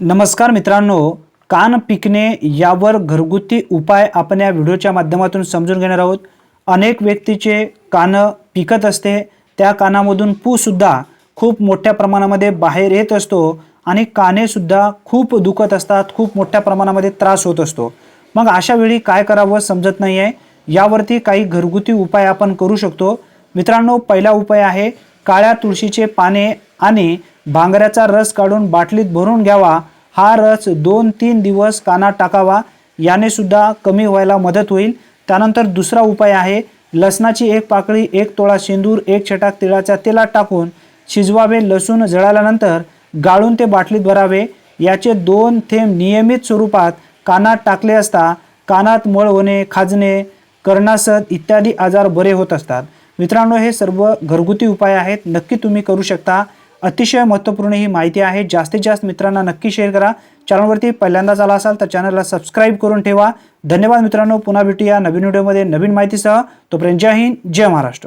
नमस्कार मित्रांनो कान पिकणे यावर घरगुती उपाय आपण या व्हिडिओच्या माध्यमातून समजून घेणार आहोत. अनेक व्यक्तीचे कानं पिकत असते त्या कानामधून पूसुद्धा खूप मोठ्या प्रमाणामध्ये बाहेर येत असतो आणि कानेसुद्धा खूप दुखत असतात खूप मोठ्या प्रमाणामध्ये त्रास होत असतो. मग अशा वेळी काय करावं समजत नाही आहे यावरती काही घरगुती उपाय आपण करू शकतो. मित्रांनो पहिला उपाय आहे काळ्या तुळशीचे पाने आणि भांगऱ्याचा रस काढून बाटलीत भरून घ्यावा. हा रस दोन तीन दिवस कानात टाकावा. याने सुद्धा कमी व्हायला मदत होईल. त्यानंतर दुसरा उपाय आहे. लसणाची एक पाकळी एक तोळा शेंदूर एक छटाक तिळाच्या तेलात टाकून शिजवावे. लसूण जळाल्यानंतर गाळून ते बाटलीत भरावे. याचे दोन थेंब नियमित स्वरूपात कानात टाकले असता कानात मळ होणे खाजणे कर्णासद इत्यादी आजार बरे होत असतात. मित्रांनो हे सर्व घरगुती उपाय आहेत. नक्की तुम्ही करू शकता. अतिशय महत्त्वपूर्ण ही माहिती आहे. जास्तीत जास्त मित्रांना नक्की शेअर करा. चॅनलवरती पहिल्यांदाच आला असाल तर चॅनलला सबस्क्राईब करून ठेवा. धन्यवाद मित्रांनो. पुन्हा भेटूया नवीन व्हिडिओमध्ये नवीन माहितीसह. तोपर्यंत जय हिंद जय महाराष्ट्र.